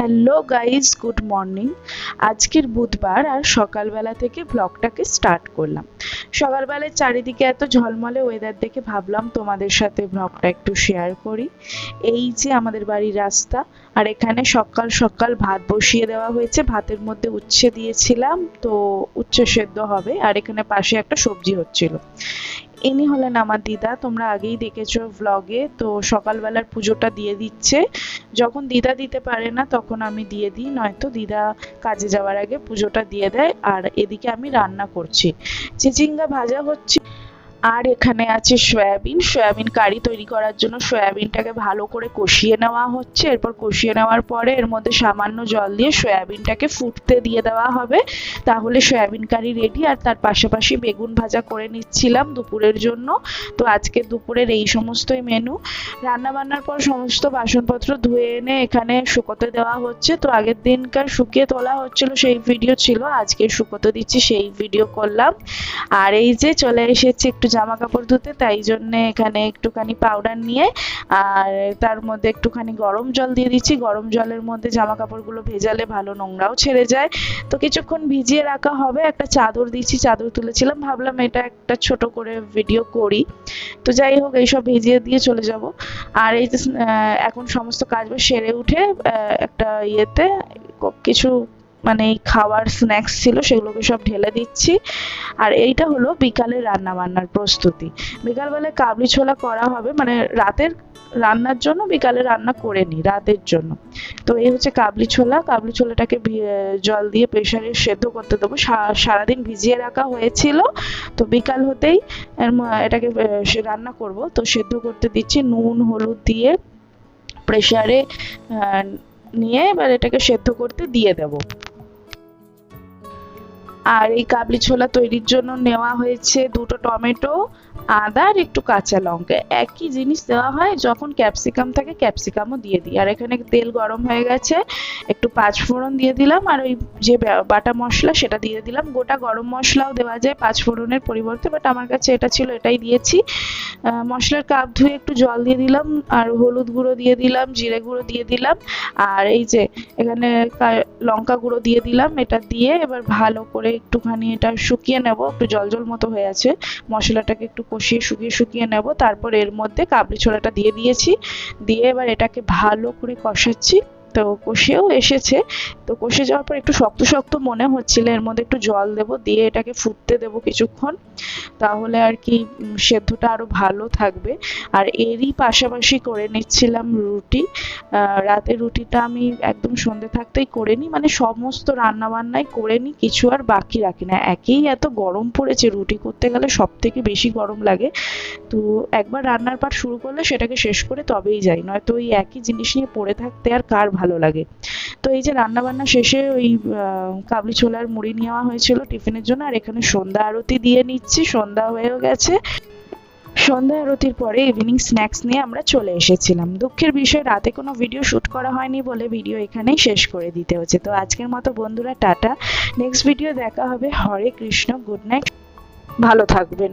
Hello guys good morning আজকের বুধবার আর সকালবেলা থেকে ব্লগটাকে স্টার্ট করলাম। সকালবেলায় চারিদিকে এত ঝলমলে ওয়েদার দেখে ভাবলাম তোমাদের সাথে ব্লগটা একটু শেয়ার করি। এই যে আমাদের বাড়ির রাস্তা, আর এখানে সকাল সকাল ভাত বসিয়ে দেওয়া হয়েছে। ভাতের মধ্যে উচ্ছে দিয়েছিলাম, তো উচ্ছে সেদ্ধ হবে। আর এখানে পাশে একটা সবজি হচ্ছিল। ইনি হলেন আমার দিদা, তোমরা আগেই দেখেছ ভ্লগে তো সকালবেলার পুজোটা দিয়ে দিচ্ছে। যখন দিদা দিতে পারে না, তখন আমি দিয়ে দিই, নয়তো দিদা কাজে যাওয়ার আগে পুজোটা দিয়ে দেয়। আর এদিকে আমি রান্না করছি। চিচিঙ্গা ভাজা হচ্ছে। আর এখানে আছে সয়াবিন। সয়াবিন কারি তৈরি করার জন্য সয়াবিনটাকে ভালো করে কষিয়ে নেওয়া হচ্ছে। এরপর কষিয়ে নেওয়ার পরে এর মধ্যে সামান্য জল দিয়ে সয়াবিনটাকে ফুটতে দিয়ে দেওয়া হবে। তাহলে সয়াবিন কারি রেডি আর তার পাশাপাশি বেগুন ভাজা করে নিচ্ছিলাম দুপুরের জন্য। তো আজকে দুপুরের এই সমস্তই মেনু রান্না বান্নার পর সমস্ত বাসনপত্র ধুয়ে এনে এখানে শুকোতে দেওয়া হচ্ছে। তো আগের দিনকার শুকিয়ে তোলা হচ্ছিল সেই ভিডিও ছিল। আজকে শুকোতে দিচ্ছি সেই ভিডিও করলাম। আর এই যে চলে এসেছি একটু জামা কাপড় ধুতে, তাই জন্য এখানে একটুখানি পাউডার নিয়ে আর তার মধ্যে একটুখানি গরম জল দিয়ে দিচ্ছি। গরম জলের মধ্যে জামা কাপড়গুলো ভেজালে ভালো নোংরাও ছেড়ে যায়। তো কিছুক্ষণ ভিজিয়ে রাখা হবে। একটা চাদর দিচ্ছি চাদর তুলেছিলাম। ভাবলাম এটা একটা ছোট করে ভিডিও করি। তো যাই হোক, এইসব ভিজিয়ে দিয়ে চলে যাব। আর এই এখন সমস্ত কাজ সেরে উঠে একটা ইয়েতে কিছু মানে খাওয়ার স্ন্যাক্স ছিল সেগুলোকে সব ঢেলে দিচ্ছি। আর এইটা হলো বিকালের রান্না বান্নার প্রস্তুতি। বিকালবেলায় কাবলি ছোলা করা হবে মানে রাতের রান্নার জন্য বিকালে রান্না করে নিই, রাতের জন্য। তো এই হচ্ছে কাবলি ছোলা। কাবলি ছোলাটাকে জল দিয়ে প্রেশারে সেদ্ধ করতে দেবো। সারাদিন ভিজিয়ে রাখা হয়েছিল। তো বিকাল হতেই এটাকে রান্না করব। তো সেদ্ধ করতে দিচ্ছি নুন, হলুদ দিয়ে প্রেশারে নিয়ে এবার এটাকে সেদ্ধ করতে দিয়ে দেবো। আর এই কাবলি ছোলা তৈরির জন্য নেওয়া হয়েছে দুটো টমেটো আদা আর একটু কাঁচা লঙ্কা, একই জিনিস দেওয়া হয় যখন ক্যাপসিকাম থাকে, ক্যাপসিকামও দিয়ে দিই। আর এখানে তেল গরম হয়ে গেছে, একটু পাঁচ ফোড়ন দিয়ে দিলাম, আর ওই যে বাটা মশলা সেটা দিয়ে দিলাম। গোটা গরম মশলাও দেওয়া যায় পাঁচ ফোড়নের পরিবর্তে বাট আমার কাছে এটা ছিল, এটাই দিয়েছি। মশলার কাপ ধুয়ে একটু জল দিয়ে দিলাম, আর হলুদ গুঁড়ো দিয়ে দিলাম, জিরে গুঁড়ো দিয়ে দিলাম, আর এই যে এখানে লঙ্কা গুঁড়ো দিয়ে দিলাম, এটা দিয়ে এবার ভালো করে একটুখানি এটা শুকিয়ে নেব, একটু জল জল মতো হয়ে আছে, মশলাটাকে একটু কষিয়ে শুকিয়ে শুকিয়ে নেব। তারপর এর মধ্যে কাবলি ছোলাটা দিয়ে দিয়েছি। দিয়ে এবার এটাকে ভালো করে কষাচ্ছি। তো কষেও এসেছে। তো কষে যাওয়ার পর একটু শক্ত শক্ত মনে হচ্ছিল, এর মধ্যে একটু জল দেব, দিয়ে এটাকে ফুটতে দেব কিছুক্ষণ। তাহলে আর কি সেদ্ধটা আরও ভালো থাকবে। আর এরই পাশাপাশি করে নিচ্ছিলাম রুটি। রাতের রুটিটা আমি একদম সন্ধে থাকতেই করে নিই। মানে সমস্ত রান্না বান্নাই করে নিই, কিছু আর বাকি রাখি না। একেই এত গরম পড়েছে, রুটি করতে গেলে সব থেকে বেশি গরম লাগে। তো একবার রান্নার পাট শুরু করলে সেটাকে শেষ করে তবেই যাই। নয়তো ওই একই জিনিস নিয়ে পড়ে থাকতে আর কার ভালো লাগে। তো এই যে রান্না বান্না শেষে ওই কাবলি ছোলার মুড়ি নেওয়া হয়েছিল টিফিনের জন্য, আর এখানে সন্ধ্যা আরতি দিয়ে নিচ্ছি, সন্ধ্যা হয়েও গেছে। সন্ধ্যা আরতির পরে ইভিনিং স্ন্যাক্স নিয়ে আমরা চলে এসেছিলাম। দুঃখের বিষয়, রাতে কোনো ভিডিও শুট করা হয়নি বলে ভিডিও এখানেই শেষ করে দিতে হচ্ছে। তো আজকের মতো বন্ধুরা, টাটা। নেক্সট ভিডিও দেখা হবে। হরে কৃষ্ণ গুড নাইট ভালো থাকবেন।